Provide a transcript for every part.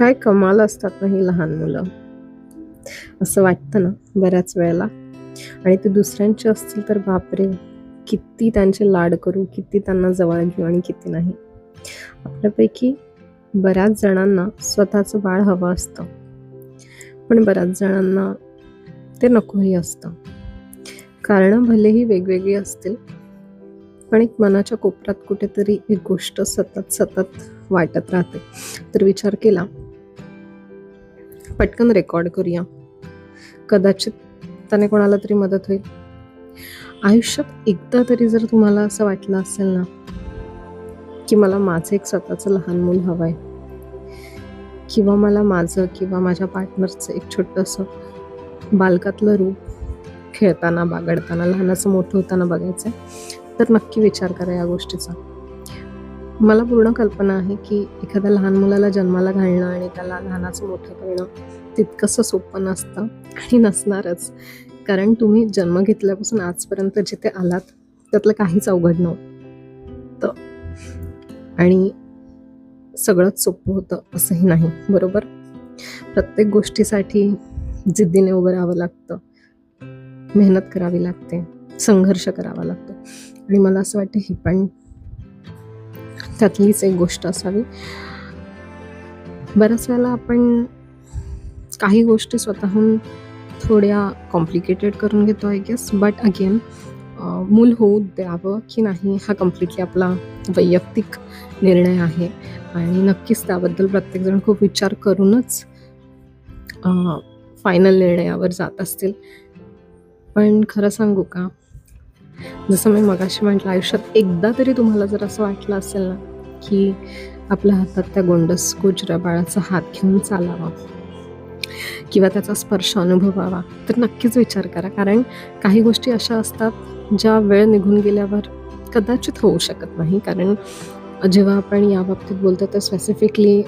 काय कमाल असतात ना ही लहान मुलं. असं वाटतं ना बऱ्याच वेळेला. आणि ते दुसऱ्यांचे असतील तर बापरे किती त्यांचे लाड करू किती त्यांना जवळ घेऊ आणि किती नाही. आपल्यापैकी बऱ्याच जणांना स्वतःचं बाळ हवं असतं. पण बऱ्याच जणांना ते नकोही असतं. कारणं भलेही वेगवेगळी असतील पण एक मनाच्या कोपऱ्यात कुठेतरी एक गोष्ट सतत सतत वाटत राहते. तर विचार केला पटकन रेकॉर्ड करूया. कदाचित त्याने कोणाला तरी मदत होईल. आयुष्यात एकदा तरी जर तुम्हाला असं वाटलं असेल ना की मला माझं एक स्वतःचं लहान मूल हवं आहे किंवा मला माझं किंवा माझ्या पार्टनरचं एक छोटंसं बालकातलं रूप खेळताना बागडताना लहानाचं मोठं होताना बघायचं आहे तर नक्की विचार करा या गोष्टीचा. मला पूर्ण कल्पना आहे की एखाद्या लहान मुलाला जन्माला घालणं आणि त्याला लहानाचं मोठं करणं तितकंसं सोपं नसतं आणि नसणारच. कारण तुम्ही जन्म घेतल्यापासून आजपर्यंत जिथे आलात त्यातलं काहीच अवघड नव्हतं. आणि सगळंच सोपं होतं असंही नाही बरोबर? प्रत्येक गोष्टीसाठी जिद्दीने उभं राहावं लागतं. मेहनत करावी लागते. संघर्ष करावा लागतो. आणि मला असं वाटतं ही पण त्यातलीच एक गोष्ट असावी. बऱ्याच वेळेला आपण काही गोष्टी स्वतःहून थोड्या कॉम्प्लिकेटेड करून घेतो आय गेस बट अगेन मूल होऊ द्यावं की नाही हा कम्प्लिटली आपला वैयक्तिक निर्णय आहे. आणि नक्कीच त्याबद्दल प्रत्येकजण खूप विचार करूनच फायनल निर्णयावर जात असतील. पण खरं सांगू का? जसं मी मगाशी म्हटलं आयुष्यात एकदा तरी तुम्हाला जर असं वाटलं असेल ना की आपल्या हातात त्या गोंडस गोजऱ्या बाळाचा हात घेऊन चालावा किंवा त्याचा स्पर्श अनुभवावा. तर नक्कीच विचार करा. कारण काही गोष्टी अशा असतात ज्या वेळ निघून गेल्यावर कदाचित होऊ शकत नाही. कारण जेव्हा आपण या बाबतीत बोलतो तर स्पेसिफिकली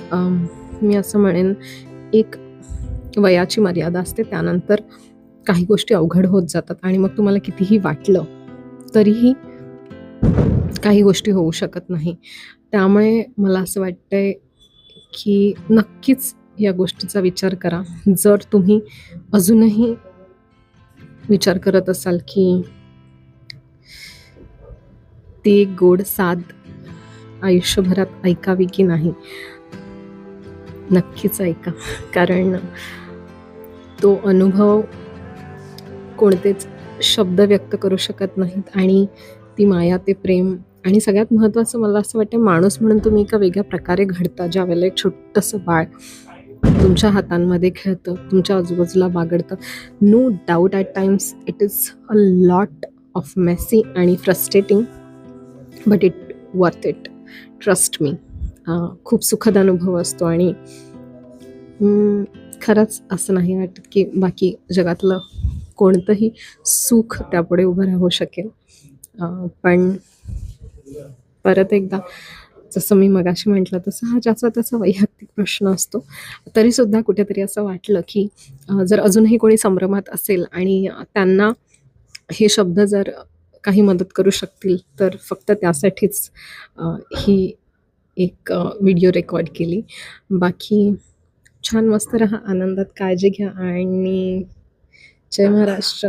मी असं म्हणेन एक वयाची मर्यादा असते. त्यानंतर काही गोष्टी अवघड होत जातात आणि मग तुम्हाला कितीही वाटलं तरीही काही गोष्टी होऊ शकत नाही. त्यामुळे मला असं वाटतंय की नक्कीच या गोष्टीचा विचार करा. जर तुम्ही अजूनही विचार करत असाल की ती गोड साध आयुष्यभरात ऐकावी की नाही नक्कीच ऐका. कारण तो अनुभव कोणतेच शब्द व्यक्त करू शकत नाहीत आणि ती माया ते प्रेम आणि सगळ्यात महत्त्वाचं मला असं वाटतं माणूस म्हणून तुम्ही एका वेगळ्या प्रकारे घडता ज्या वेळेला एक छोटंसं बाळ तुमच्या हातांमध्ये खेळतं तुमच्या आजूबाजूला बागडतं. No doubt at times it is a lot of messy आणि frustrating but it worth it trust me खूप सुखद अनुभव असतो आणि खरंच असं नाही वाटत की बाकी जगातलं कोणतंही सुख त्यापुढे उभं राहू शकेल. पण परत एकदा जसं मी मगाशी म्हटलं तसं हा ज्याचा त्याचा वैयक्तिक प्रश्न असतो. तरीसुद्धा कुठेतरी असं वाटलं की जर अजूनही कोणी संभ्रमात असेल आणि त्यांना हे शब्द जर काही मदत करू शकतील तर फक्त त्यासाठीच ही एक व्हिडिओ रेकॉर्ड केली. बाकी छान मस्त राहा आनंदात काळजी घ्या आणि जय महाराष्ट्र.